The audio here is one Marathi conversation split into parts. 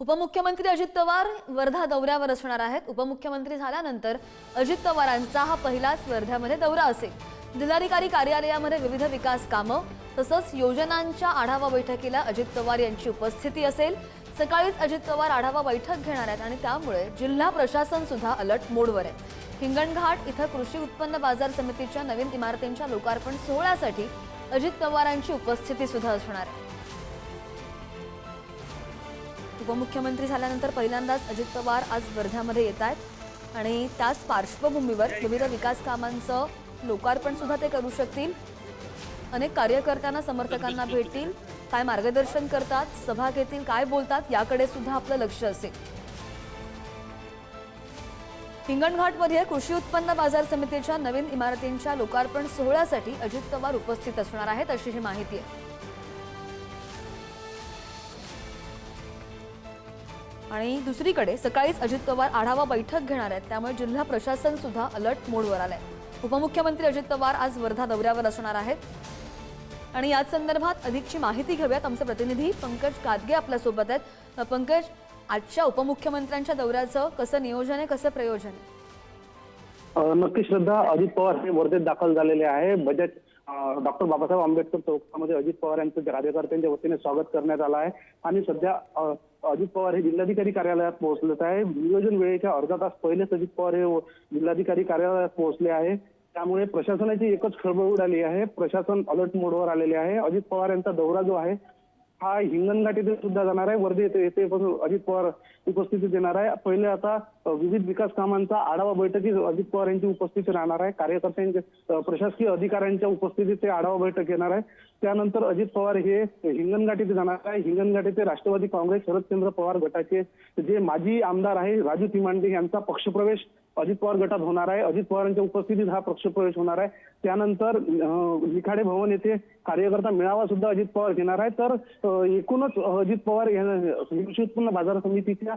उपमुख्यमंत्री अजित पवार वर्धा दौऱ्यावर असणार आहेत. उपमुख्यमंत्री झाल्यानंतर अजित पवारांचा हा पहिलाच वर्ध्यामध्ये दौरा असेल. जिल्हाधिकारी कार्यालयामध्ये विविध विकास कामं तसंच योजनांच्या आढावा बैठकीला अजित पवार यांची उपस्थिती असेल. सकाळीच अजित पवार आढावा बैठक घेणार आहेत आणि त्यामुळे जिल्हा प्रशासन सुद्धा अलर्ट मोडवर आहे. हिंगणघाट इथं कृषी उत्पन्न बाजार समितीच्या नवीन इमारतींच्या लोकार्पण सोहळ्यासाठी अजित पवारांची उपस्थिती सुद्धा असणार आहे. उपमुख्यमंत्री झाल्यानंतर पहिल्यांदाच अजित पवार आज वर्ध्यामध्ये येत आहेत. आणि त्याच पार्श्वभूमीवर विविध विकास कामांचं लोकार्पण सुद्धा ते करू शकतील. अनेक कार्यकर्त्यांना समर्थकांना भेटतील. काय मार्गदर्शन करतात सभा घेतील काय बोलतात याकडे सुद्धा आपलं लक्ष असेल. हिंगणघाटमध्ये कृषी उत्पन्न बाजार समितीच्या नवीन इमारतींच्या लोकार्पण सोहळ्यासाठी अजित पवार उपस्थित असणार आहेत अशी ही माहिती आहे. आणि दुसरीकडे सकाळीच अजित पवार आढावा बैठक घेणार आहेत. त्यामुळे जिल्हा प्रशासन सुद्धा अलर्ट मोडवर आलंय. उपमुख्यमंत्री अजित पवार आज वर्धा दौऱ्यावर असणार आहेत. आणि याच संदर्भात अधिकची माहिती घेऊयात. आमचे प्रतिनिधी पंकज कादगे आपल्यासोबत आहेत. पंकज आजच्या उपमुख्यमंत्र्यांच्या दौऱ्याचं कसं नियोजन आहे कसं प्रयोजन आहे? नक्की श्रद्धा अजित पवार हे वर्धेत दाखल झालेले आहे. बजेट डॉक्टर बाबासाहेब आंबेडकर चौकामध्ये अजित पवार यांचं कार्यकर्त्यांच्या वतीने स्वागत करण्यात आलं आहे. आणि सध्या अजित पवार हे जिल्हाधिकारी कार्यालयात पोहोचलेत आहे. नियोजन वेळेच्या अर्धा तास पहिलेच अजित पवार हे जिल्हाधिकारी कार्यालयात पोहोचले आहे. त्यामुळे प्रशासनाची एकच खळबळ उडाली आहे. प्रशासन अलर्ट मोडवर आलेले आहे. अजित पवार यांचा दौरा जो आहे हा हिंगणघाट येथे सुद्धा जाणार आहे. वर्धे येथे येथे पण अजित पवार उपस्थिती देणार आहे. पहिले आता विविध विकास कामांचा आढावा बैठकीत अजित पवार यांची उपस्थिती राहणार आहे. कार्यकर्त्यांच्या प्रशासकीय अधिकाऱ्यांच्या उपस्थितीत ते आढावा बैठक घेणार आहे. त्यानंतर अजित पवार हे हिंगणघाट येथे जाणार आहे. हिंगणघाट येथे राष्ट्रवादी काँग्रेस शरदचंद्र पवार गटाचे जे माजी आमदार आहे राजू तिमांडे यांचा पक्षप्रवेश अजित पवार गटात होणार आहे. अजित पवारांच्या उपस्थितीत हा पक्षप्रवेश होणार आहे. त्यानंतर निखाडे भवन येथे कार्यकर्ता मेळावा सुद्धा अजित पवार घेणार आहे. तर एकूणच अजित पवार कृषी उत्पन्न बाजार समितीच्या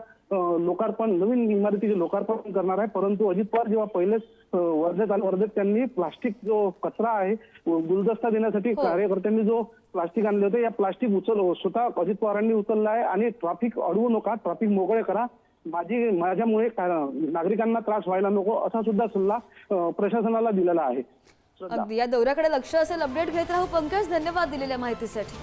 लोकार्पण नवीन इमारतीचे लोकार्पण करणार आहे. परंतु अजित पवार जेव्हा पहिलेच वर्धेत आले वर्धेत त्यांनी प्लास्टिक जो कचरा आहे गुलदस्ता देण्यासाठी कार्यकर्त्यांनी जो प्लास्टिक आणले होते या प्लास्टिक उचल स्वतः अजित पवारांनी उचललं आहे. आणि ट्रॅफिक अडवू नका ट्रॅफिक मोकळे करा. माझी माझ्यामुळे नागरिकांना त्रास व्हायला नको असा सुद्धा सल्ला प्रशासनाला दिलेला आहे. अगदी. या दौऱ्याकडे लक्ष असेल अपडेट घेत राहू. पंकज धन्यवाद दिलेल्या माहितीसाठी.